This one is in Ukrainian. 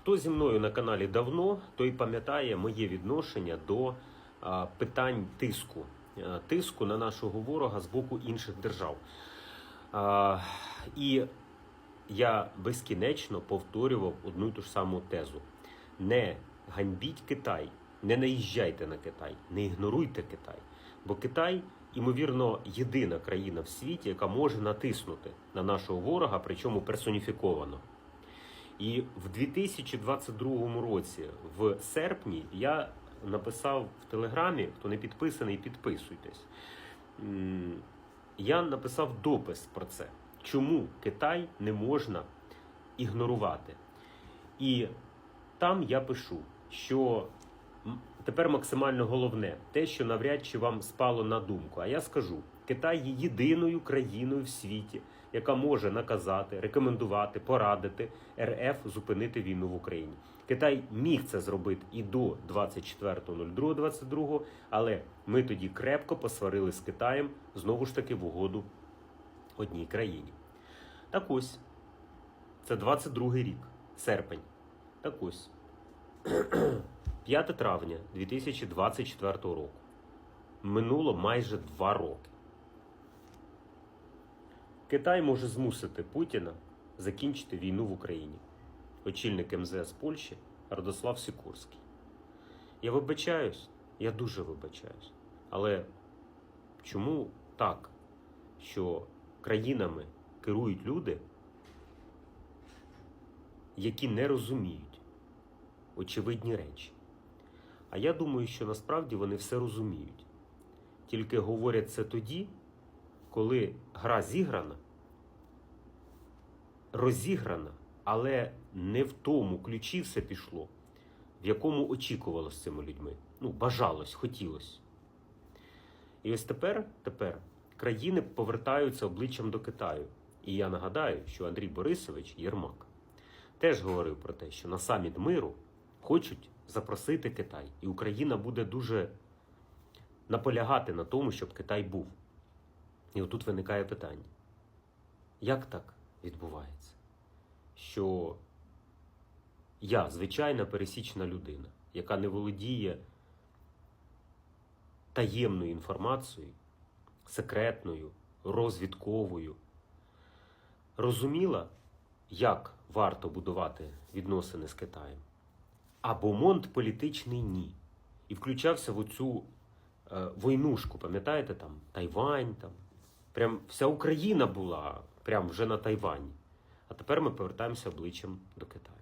Хто зі мною на каналі давно, той пам'ятає моє відношення до питань тиску, тиску на нашого ворога з боку інших держав. І я безкінечно повторював одну і ту ж саму тезу: не ганьбіть Китай, не наїжджайте на Китай, не ігноруйте Китай. Бо Китай, ймовірно, єдина країна в світі, яка може натиснути на нашого ворога, причому персоніфіковано. І в 2022 році, в серпні, я написав в Телеграмі, хто не підписаний, підписуйтесь. Я написав допис про це, чому Китай не можна ігнорувати. І там я пишу, що тепер максимально головне те, що навряд чи вам спало на думку. А я скажу: Китай є єдиною країною в світі, яка може наказати, рекомендувати, порадити РФ зупинити війну в Україні. Китай міг це зробити і до 24.02.22, але ми тоді крепко посварили з Китаєм знову ж таки в угоду одній країні. Так ось, це 22 рік, серпень. Так ось, 5 травня 2024 року. Минуло майже два роки. Китай може змусити Путіна закінчити війну в Україні. Очільник МЗС Польщі Радослав Сікорський. Я вибачаюсь, я дуже вибачаюсь. Але чому так, що країнами керують люди, які не розуміють очевидні речі? А я думаю, що насправді вони все розуміють. Тільки говорять це тоді, коли гра зіграна, розіграна, але не в тому ключі все пішло, в якому очікувалось цими людьми. Ну, бажалось, хотілося. І ось тепер, тепер країни повертаються обличчям до Китаю. І я нагадаю, що Андрій Борисович Єрмак теж говорив про те, що на саміт миру хочуть запросити Китай, і Україна буде дуже наполягати на тому, щоб Китай був. І отут виникає питання: як так відбувається? Що я, звичайна пересічна людина, яка не володіє таємною інформацією, секретною, розвідковою, розуміла, як варто будувати відносини з Китаєм. А Бомонт політичний ні. І включався в оцю е, войнушку, пам'ятаєте, там Тайвань, там. Прям вся Україна була прям вже на Тайвані. А тепер ми повертаємося обличчям до Китаю.